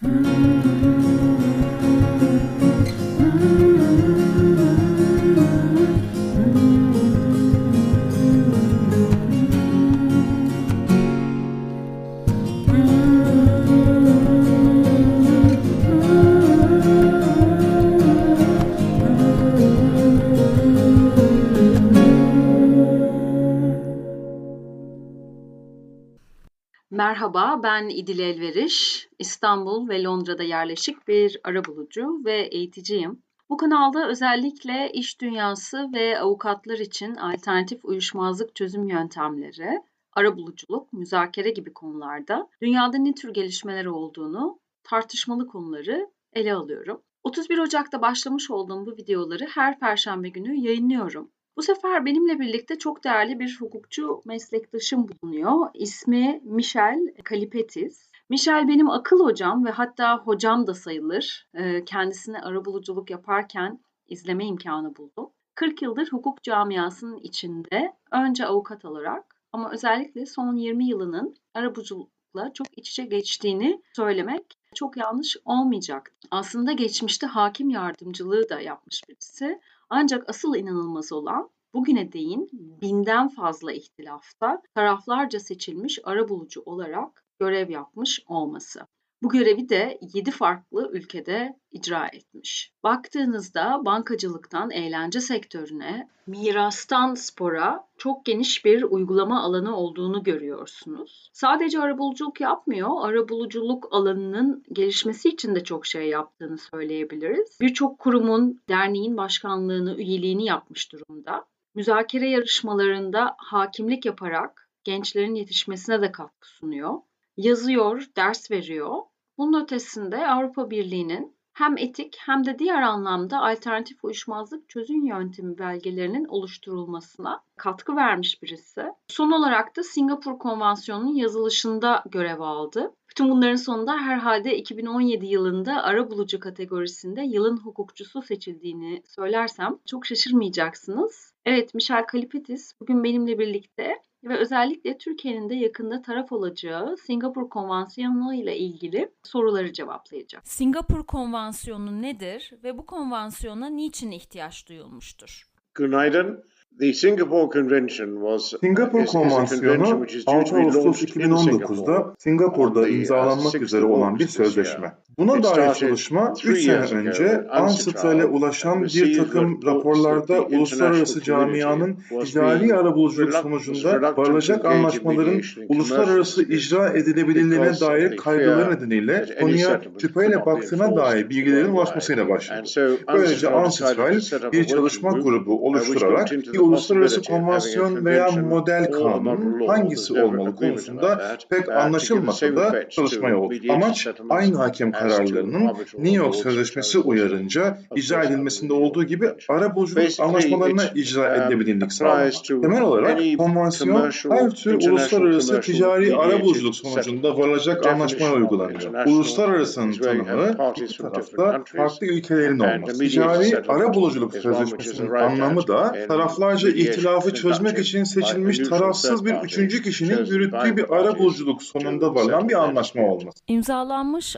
Hum. Merhaba, ben İdil Elveriş. İstanbul ve Londra'da yerleşik bir arabulucu ve eğiticiyim. Bu kanalda özellikle iş dünyası ve avukatlar için alternatif uyuşmazlık çözüm yöntemleri, arabuluculuk, müzakere gibi konularda dünyada ne tür gelişmeler olduğunu, tartışmalı konuları ele alıyorum. 31 Ocak'ta başlamış olduğum bu videoları her perşembe günü yayınlıyorum. Bu sefer benimle birlikte çok değerli bir hukukçu meslektaşım bulunuyor. İsmi Michel Kalipetis. Michel benim akıl hocam ve hatta hocam da sayılır. Ee, kendisine arabuluculuk yaparken izleme imkanı buldum. 40 yıldır hukuk camiasının içinde önce avukat olarak ama özellikle son 20 yılının arabuluculukla çok iç içe geçtiğini söylemek çok yanlış olmayacak. Aslında geçmişte hakim yardımcılığı da yapmış birisi. Ancak asıl inanılmaz olan bugüne değin binden fazla ihtilafta taraflarca seçilmiş arabulucu olarak görev yapmış olması. Bu görevi de 7 farklı ülkede icra etmiş. Baktığınızda bankacılıktan eğlence sektörüne, mirastan spora çok geniş bir uygulama alanı olduğunu görüyorsunuz. Sadece arabuluculuk yapmıyor, arabuluculuk alanının gelişmesi için de çok şey yaptığını söyleyebiliriz. Birçok kurumun, derneğin başkanlığını, üyeliğini yapmış durumda. Müzakere yarışmalarında hakimlik yaparak gençlerin yetişmesine de katkı sunuyor yazıyor, ders veriyor. Bunun ötesinde Avrupa Birliği'nin hem etik hem de diğer anlamda alternatif uyuşmazlık çözüm yöntemi belgelerinin oluşturulmasına katkı vermiş birisi. Son olarak da Singapur Konvansiyonu'nun yazılışında görev aldı. Bütün bunların sonunda herhalde 2017 yılında ara bulucu kategorisinde yılın hukukçusu seçildiğini söylersem çok şaşırmayacaksınız. Evet, Michel Kalipetis bugün benimle birlikte ve özellikle Türkiye'nin de yakında taraf olacağı Singapur Konvansiyonu ile ilgili soruları cevaplayacak. Singapur Konvansiyonu nedir ve bu konvansiyona niçin ihtiyaç duyulmuştur? Günaydın. The Singapore Convention was Singapur Konvansiyonu which is due 6 to be Ağustos launched in 2019'da Singapore. Singapur'da uh, imzalanmak 6th üzere olan bir sözleşme. Buna dair çalışma three 3 sene önce when ANSITRA ile ulaşan bir received takım raporlarda uluslararası camianın being arabuluculuk sonucunda varılacak anlaşmaların uluslararası icra edilebilirliğine dair kaygıları nedeniyle konuya şüpheyle baktığına dair bilgilerin ulaşmasıyla başladı. Böylece UNCITRAL decided to ANSITRAL set up a bir çalışma grubu oluşturarak bir uluslararası konvansiyon veya model kanun hangisi olmalı konusunda pek anlaşılmasa da çalışmaya oldu. Amaç aynı hakem to kararlarının New York Sözleşmesi uyarınca icra edilmesinde olduğu gibi ara buluculuk anlaşmalarına it, icra um, edilebilirlik sağlamak. Temel olarak konvansiyon her tür uluslararası ticari ara buluculuk sonucunda varılacak anlaşmalar uygulanıyor. Uluslararasının tanımı iki tarafta farklı ülkelerin olması. Ticari ara buluculuk sözleşmesinin anlamı da taraflarca ihtilafı çözmek için seçilmiş tarafsız bir üçüncü kişinin yürüttüğü bir ara buluculuk sonunda varılan bir anlaşma olması. İmzalanmış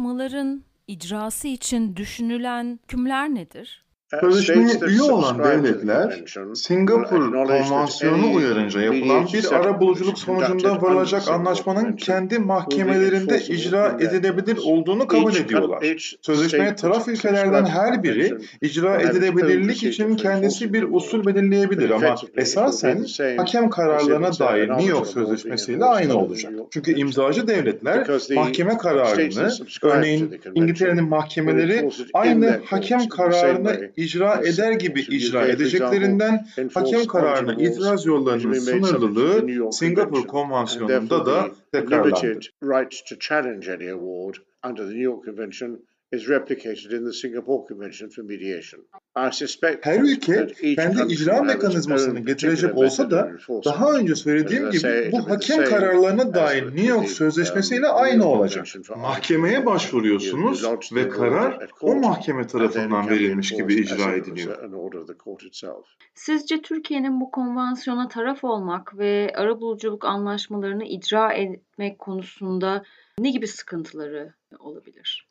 anlaşmaların icrası için düşünülen hükümler nedir? Sözleşmeye üye olan devletler Singapur Konvansiyonu uyarınca yapılan bir ara buluculuk sonucunda varılacak anlaşmanın kendi mahkemelerinde icra edilebilir olduğunu kabul ediyorlar. Sözleşmeye taraf ülkelerden her biri icra edilebilirlik için kendisi bir usul belirleyebilir ama esasen hakem kararlarına dair New York Sözleşmesiyle aynı olacak. Çünkü imzacı devletler mahkeme kararını örneğin İngiltere'nin mahkemeleri aynı hakem courts icra eder gibi icra edeceklerinden hakem kararına itiraz yollarının sınırlılığı Singapur Konvansiyonu'nda da tekrarlandı. under the New York Convention is replicated in the Singapore Convention for Mediation. Her ülke kendi icra mekanizmasını getirecek olsa da daha önce söylediğim gibi bu hakem kararlarına dair New York Sözleşmesi ile aynı olacak. Mahkemeye başvuruyorsunuz ve karar o mahkeme tarafından verilmiş gibi icra ediliyor. Sizce Türkiye'nin bu konvansiyona taraf olmak ve arabuluculuk anlaşmalarını icra etmek konusunda ne gibi sıkıntıları olabilir?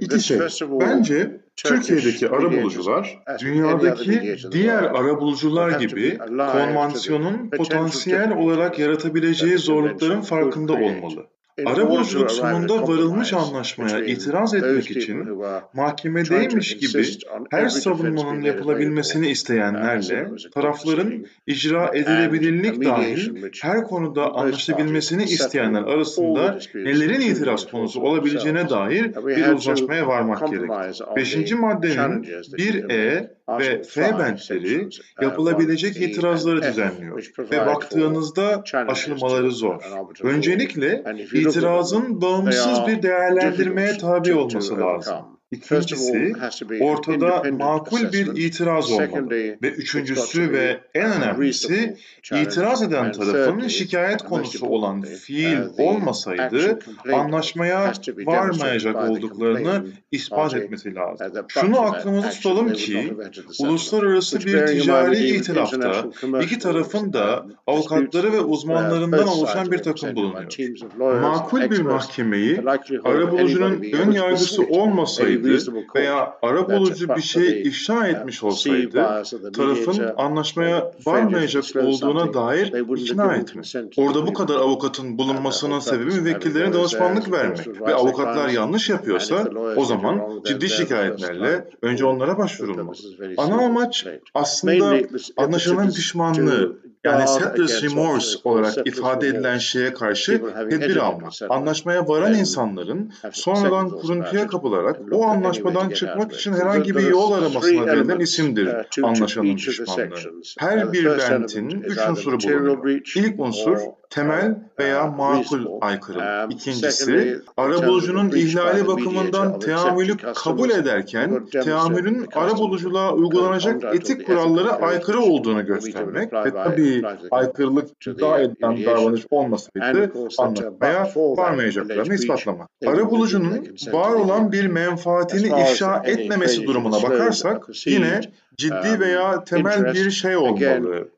İki şey. Bence Türkiye'deki arabulucular dünyadaki diğer arabulucular gibi konvansiyonun potansiyel olarak yaratabileceği zorlukların farkında olmalı. Arabuluculuk sonunda varılmış anlaşmaya itiraz etmek için mahkemedeymiş gibi her savunmanın yapılabilmesini isteyenlerle tarafların icra edilebilirlik dahil her konuda anlaşabilmesini isteyenler arasında nelerin itiraz konusu olabileceğine dair bir uzlaşmaya varmak gerek. Beşinci maddenin 1E e ve F bentleri yapılabilecek itirazları düzenliyor ve baktığınızda aşılmaları zor. Öncelikle itiraz itirazın bağımsız bir değerlendirmeye tabi olması lazım. İkincisi ortada makul bir itiraz olmalı ve üçüncüsü ve en önemlisi itiraz eden tarafın şikayet konusu olan fiil olmasaydı anlaşmaya varmayacak olduklarını ispat etmesi lazım. Şunu aklımızda tutalım ki uluslararası bir ticari itilafta iki tarafın da avukatları ve uzmanlarından oluşan bir takım bulunuyor. Makul bir mahkemeyi arabulucunun ön yargısı olmasaydı olsaydı veya Arap olucu bir şey ifşa etmiş olsaydı tarafın anlaşmaya varmayacak olduğuna dair ikna etmek. Orada bu kadar avukatın bulunmasının sebebi müvekkillerine danışmanlık vermek. Ve avukatlar yanlış yapıyorsa o zaman ciddi şikayetlerle önce onlara başvurulmalı. Ana amaç aslında anlaşılan pişmanlığı yani settlers remorse olarak ifade edilen şeye karşı tedbir alma, anlaşmaya varan insanların sonradan kuruntuya kapılarak o anlaşmadan çıkmak için herhangi bir yol aramasına verilen isimdir anlaşanın düşmanlığı. Her bir bentin üç unsuru bulunur. İlk unsur temel veya makul aykırı. İkincisi, arabulucunun ihlali bakımından teamülü kabul ederken teamülün arabuluculuğa uygulanacak etik kurallara aykırı olduğunu göstermek ve tabii aykırılık iddia edilen davranış olmasaydı anlatmaya varmayacaklarını ispatlamak. Arabulucunun var olan bir menfaatini ifşa etmemesi durumuna bakarsak yine ciddi veya temel bir şey olmalı.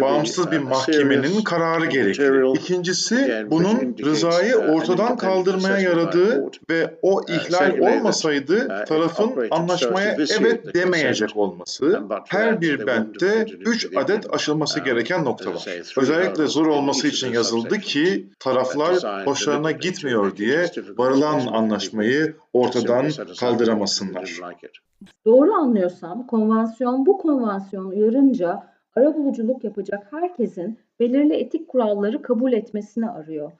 Bağımsız bir mahkemenin kararı gerekir. İkincisi bunun rızayı ortadan kaldırmaya yaradığı ve o ihlal olmasaydı tarafın anlaşmaya evet demeyecek olması. Her bir bentte 3 adet aşılması gereken nokta var. Özellikle zor olması için yazıldı ki taraflar hoşlarına gitmiyor diye varılan anlaşmayı ortadan kaldıramasınlar. Doğru anlıyorsam konvansiyon konvansiyon bu konvansiyonu uyarınca arabuluculuk yapacak herkesin belirli etik kuralları kabul etmesini arıyor.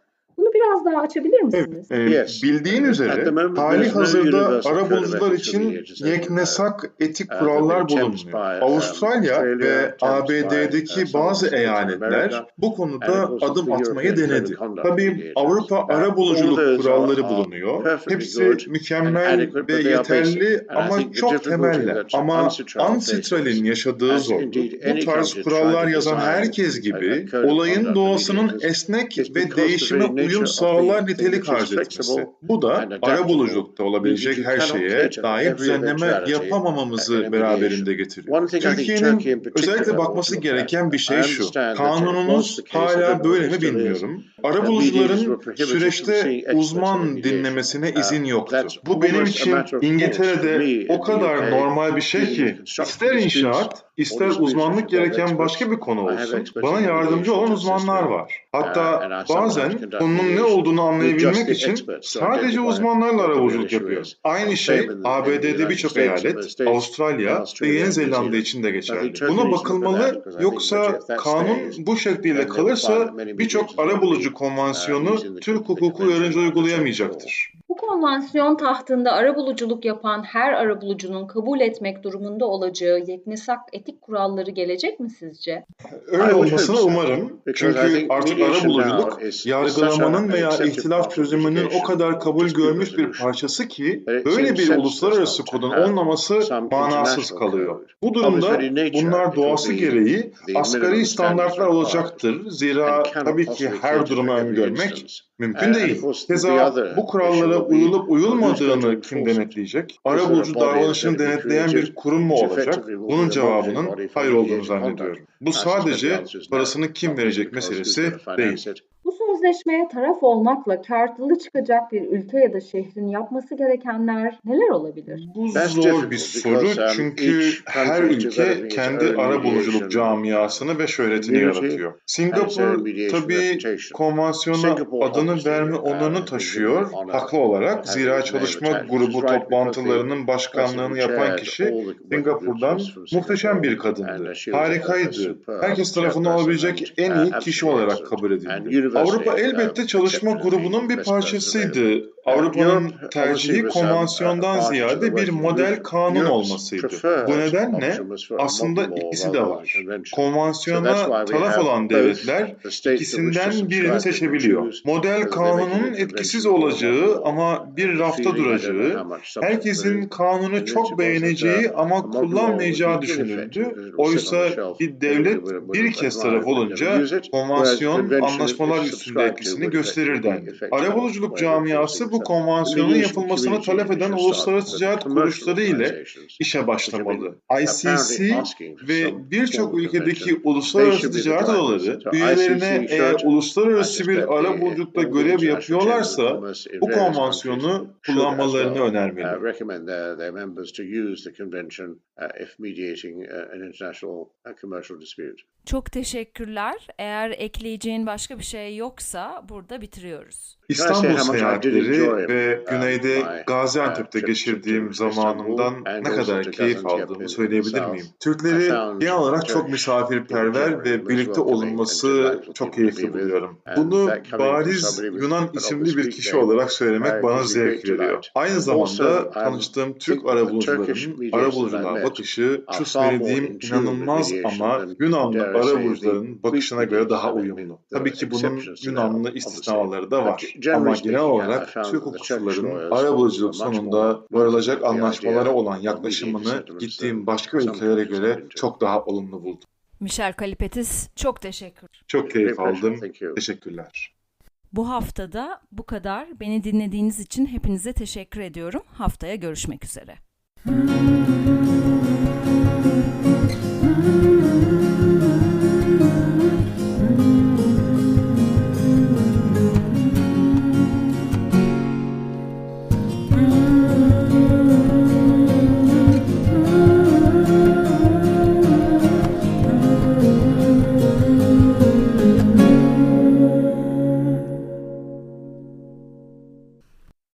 Bunu biraz daha açabilir misiniz? E, evet, e. Bildiğin üzere hali hazırda arabulucular için yeknesak etik kurallar bulunuyor. Avustralya ve ABD'deki bazı eyaletler bu konuda adım atmayı denedi. Tabii Avrupa arabuluculuk kuralları bulunuyor. Hepsi mükemmel ve yeterli ama çok temeller. Ama Amstral'in yaşadığı zorluk bu tarz kurallar yazan herkes gibi olayın doğasının esnek ve değişime uyum uyum sağlar nitelik harc etmesi. Bu da arabuluculukta olabilecek her şeye dair düzenleme yapamamamızı beraberinde getiriyor. Türkiye'nin özellikle bakması gereken bir şey şu. Kanununuz hala böyle mi bilmiyorum. Arabulucuların süreçte uzman dinlemesine izin yoktu. Bu benim için İngiltere'de o kadar normal bir şey ki ister inşaat ister uzmanlık gereken başka bir konu olsun bana yardımcı olan uzmanlar var. Hatta bazen konunun konunun ne olduğunu anlayabilmek için sadece uzmanlarla arabuluculuk yapıyoruz. Aynı şey ABD'de birçok eyalet, Avustralya ve Yeni Zelanda için de geçerli. Buna bakılmalı yoksa kanun bu şekliyle kalırsa birçok arabulucu konvansiyonu Türk hukuku yarınca uygulayamayacaktır. Konvansiyon tahtında arabuluculuk yapan her arabulucunun kabul etmek durumunda olacağı yeknesak etik kuralları gelecek mi sizce? Öyle olmasını umarım. Çünkü artık arabuluculuk yargılamanın veya ihtilaf çözümünün o kadar kabul görmüş bir parçası ki böyle bir uluslararası kodun olmaması manasız kalıyor. Bu durumda bunlar doğası gereği asgari standartlar olacaktır. Zira tabii ki her durumu öngörmek mümkün değil. Keza bu kurallara uyulup uyulmadığını kim denetleyecek? Arabulucu davranışını denetleyen bir kurum mu olacak? Bunun cevabının hayır olduğunu zannediyorum. Bu sadece parasını kim verecek meselesi değil. Bu Sözleşmeye taraf olmakla karşılığı çıkacak bir ülke ya da şehrin yapması gerekenler neler olabilir? Bu zor bir soru çünkü her ülke kendi own ara buluculuk mediation camiasını ve şöhretini yaratıyor. Singapur tabii konvansiyona adını verme onurunu taşıyor haklı olarak. Zira çalışma grubu toplantılarının başkanlığını yapan kişi Singapur'dan muhteşem bir kadındı. Harikaydı. Herkes tarafından olabilecek en iyi kişi olarak kabul edildi. Avrupa elbette çalışma grubunun bir parçasıydı. Avrupa'nın tercihi a konvansiyondan ziyade bir model kanun olmasıydı. Bu nedenle aslında ikisi de var. Konvansiyona taraf olan devletler ikisinden birini seçebiliyor. Model kanunun etkisiz olacağı ama bir rafta duracağı, herkesin kanunu çok beğeneceği ama kullanmayacağı düşünüldü. Oysa bir devlet bir kez taraf olunca konvansiyon anlaşmalar üstünde etkisini gösterir dendi. Arabuluculuk camiası enforcing bu konvansiyonun yapılmasını talep eden uluslararası ticaret kuruluşları ile işe başlamalı. ICC ve birçok ülkedeki uluslararası ticaret odaları üyelerine eğer uluslararası bir ara the görev yapıyorlarsa bu konvansiyonu kullanmalarını well önermeli. uh, uh, uh, uh. Çok teşekkürler. Eğer ekleyeceğin başka bir şey yoksa burada bitiriyoruz. İstanbul did seyahatleri ve güneyde Gaziantep'te geçirdiğim zamanımdan ne kadar keyif aldığımı söyleyebilir miyim? Türkleri genel olarak çok misafirperver ve birlikte olunması çok keyifli buluyorum. Bunu bariz Yunan an isimli bir kişi olarak söylemek bana zevk veriyor. Aynı zamanda um, tanıştığım Türk arabulucuların arabuluculuğa bakışı şu söylediğim inanılmaz ama Yunanlı arabulucuların bakışına göre daha uyumlu. Tabii ki bunun Yunanlı istisnaları da var. Ama genel olarak Türk hukukçuların arabuluculuk sonunda varılacak anlaşmalara olan yaklaşımını gittiğim başka ülkelere göre çok daha olumlu buldum. Michel Kalipetis çok teşekkür. Çok keyif aldım. Teşekkürler. Bu haftada bu kadar. Beni dinlediğiniz için hepinize teşekkür ediyorum. Haftaya görüşmek üzere.